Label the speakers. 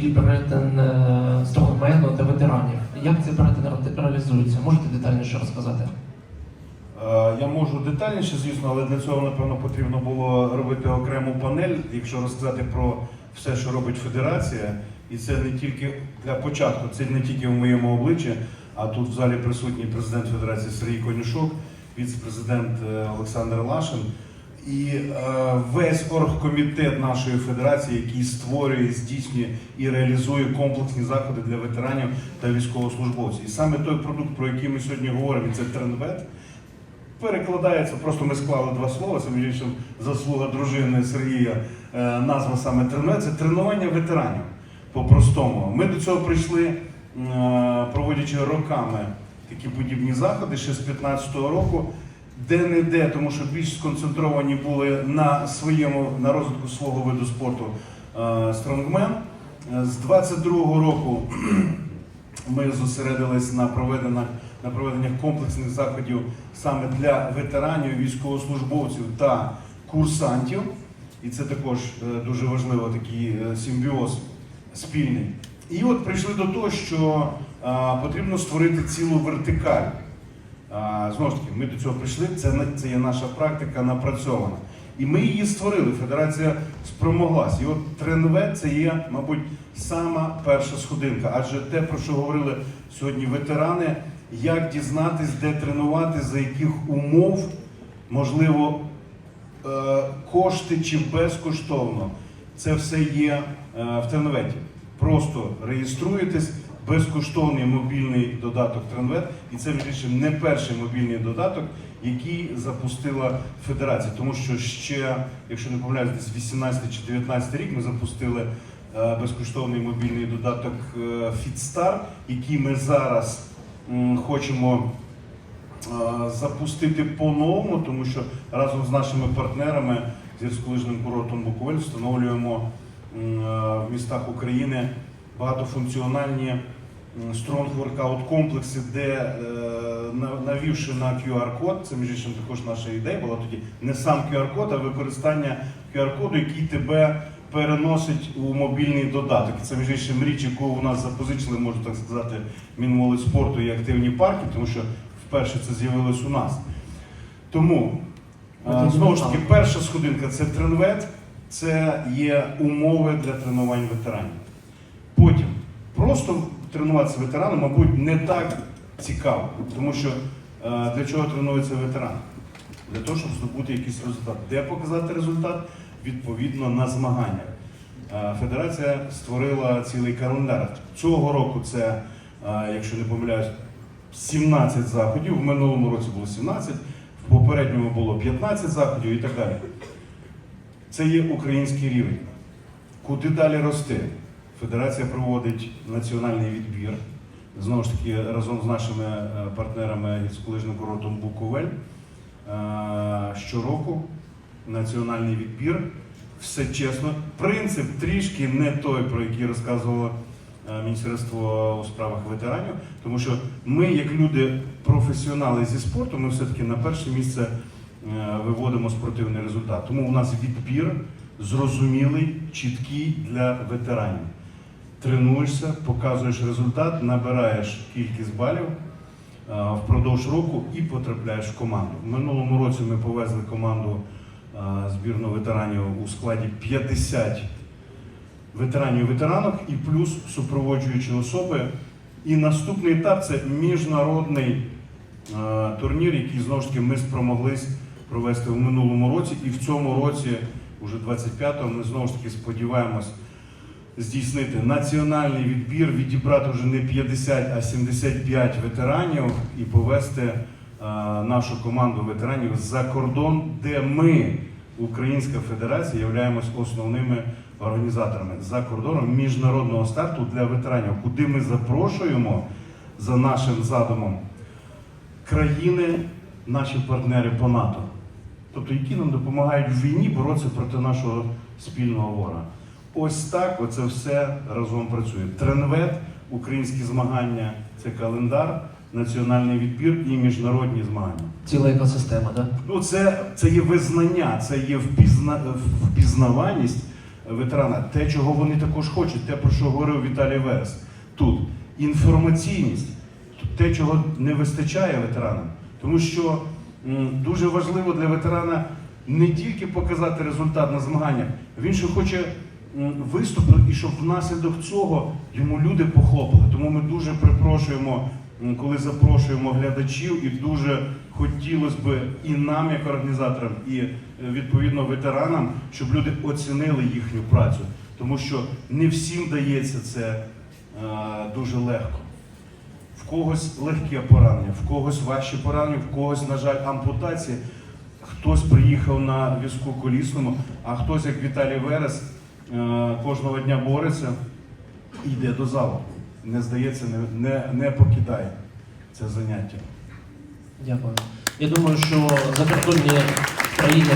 Speaker 1: собі перетин е, стронгмену та ветеранів. Як цей перетин ре- реалізується? Можете детальніше розказати?
Speaker 2: Е, Я можу детальніше, звісно, але для цього, напевно, потрібно було робити окрему панель, якщо розказати про все, що робить федерація. І це не тільки для початку, це не тільки в моєму обличчі, а тут в залі присутній президент Федерації Сергій Конюшок, віце-президент е, Олександр Лашин і е, весь оргкомітет нашої федерації, який створює, здійснює і реалізує комплексні заходи для ветеранів та військовослужбовців. І саме той продукт, про який ми сьогодні говоримо, це трендвет. Перекладається, просто ми склали два слова, це між заслуга дружини Сергія. Е, назва саме тренування це тренування ветеранів. По-простому. Ми до цього прийшли, е, проводячи роками такі подібні заходи ще з 15-го року, де-не-де, тому що більш сконцентровані були на своєму на розвитку свого виду спорту стронгмен. Е, З 22-го року ми зосередились на проведеннях на проведення комплексних заходів саме для ветеранів, військовослужбовців та курсантів. І це також е, дуже важливо, такий е, симбіоз спільний. І от прийшли до того, що потрібно створити цілу вертикаль. Знову ж таки, ми до цього прийшли, це, це є наша практика напрацьована. І ми її створили, федерація спромоглась. І от тренвет це є, мабуть, сама перша сходинка. Адже те, про що говорили сьогодні ветерани, як дізнатись, де тренувати, за яких умов, можливо, е, кошти чи безкоштовно. Це все є е, в тренветі. Просто реєструєтесь, безкоштовний мобільний додаток Тренвет, і це іншим не перший мобільний додаток, який запустила федерація. Тому що ще, якщо не помиляюсь, десь 18 чи 19 рік ми запустили е, безкоштовний мобільний додаток е, Фітстар, який ми зараз хочемо е, запустити по-новому, тому що разом з нашими партнерами з гірськолижним курортом Буковель встановлюємо в містах України багатофункціональні м, стронг воркаут комплекси, де е, навівши на QR-код, це між іншим також наша ідея була тоді не сам QR-код, а використання QR-коду, який тебе переносить у мобільний додаток. Це між іншим річ, яку у нас запозичили, можу так сказати, Мінмолодь спорту і активні парки, тому що вперше це з'явилось у нас. Тому е, знову ж таки, перша сходинка це тренвет, це є умови для тренувань ветеранів. Потім просто тренуватися ветераном, мабуть, не так цікаво, тому що е, для чого тренується ветеран? Для того, щоб здобути якийсь результат. Де показати результат? Відповідно на змаганнях. Е, Федерація створила цілий календар. Цього року це, е, якщо не помиляюсь, 17 заходів. В минулому році було 17, в попередньому було 15 заходів і так далі. Це є український рівень. Куди далі рости? Федерація проводить національний відбір. Знову ж таки, разом з нашими е, партнерами гірськолижним курортом Буковель. Е, Щороку національний відбір. Все чесно. Принцип трішки не той, про який розказувало е, Міністерство у справах ветеранів, тому що ми, як люди, професіонали зі спорту, ми все-таки на перше місце виводимо спортивний результат. Тому у нас відбір зрозумілий, чіткий для ветеранів. Тренуєшся, показуєш результат, набираєш кількість балів е, впродовж року і потрапляєш в команду. В минулому році ми повезли команду е, збірну ветеранів у складі 50 ветеранів ветеранок і плюс супроводжуючі особи. І наступний етап це міжнародний е, турнір, який знову ж таки ми спромоглись провести в минулому році. І в цьому році, уже 25-го, ми знову ж таки сподіваємось здійснити національний відбір, відібрати вже не 50, а 75 ветеранів і повести е, нашу команду ветеранів за кордон, де ми, Українська Федерація, являємось основними організаторами за кордоном міжнародного старту для ветеранів, куди ми запрошуємо за нашим задумом країни, наші партнери по НАТО, тобто які нам допомагають в війні боротися проти нашого спільного ворога. Ось так оце все разом працює. Тренвет, українські змагання це календар, національний відбір і міжнародні змагання.
Speaker 1: Ціла екосистема, так?
Speaker 2: Ну, це, це є визнання, це є впізна, впізнаваність ветерана, те, чого вони також хочуть, те, про що говорив Віталій Верес. Тут інформаційність, те, чого не вистачає ветеранам. Тому що м, дуже важливо для ветерана не тільки показати результат на змаганнях, він ще хоче м, виступити і щоб внаслідок цього йому люди похлопали. Тому ми дуже припрошуємо, коли запрошуємо глядачів, і дуже хотілося б і нам, як організаторам, і е, відповідно ветеранам, щоб люди оцінили їхню працю. Тому що не всім дається це е, дуже легко. В когось легке поранення, в когось важче поранення, в когось, на жаль, ампутація. Хтось приїхав на візку колісному, а хтось, як Віталій Верес, е, кожного дня бореться і йде до залу. Не здається, не, не, не покидає це заняття.
Speaker 1: Дякую. Я думаю, що закордонні країни.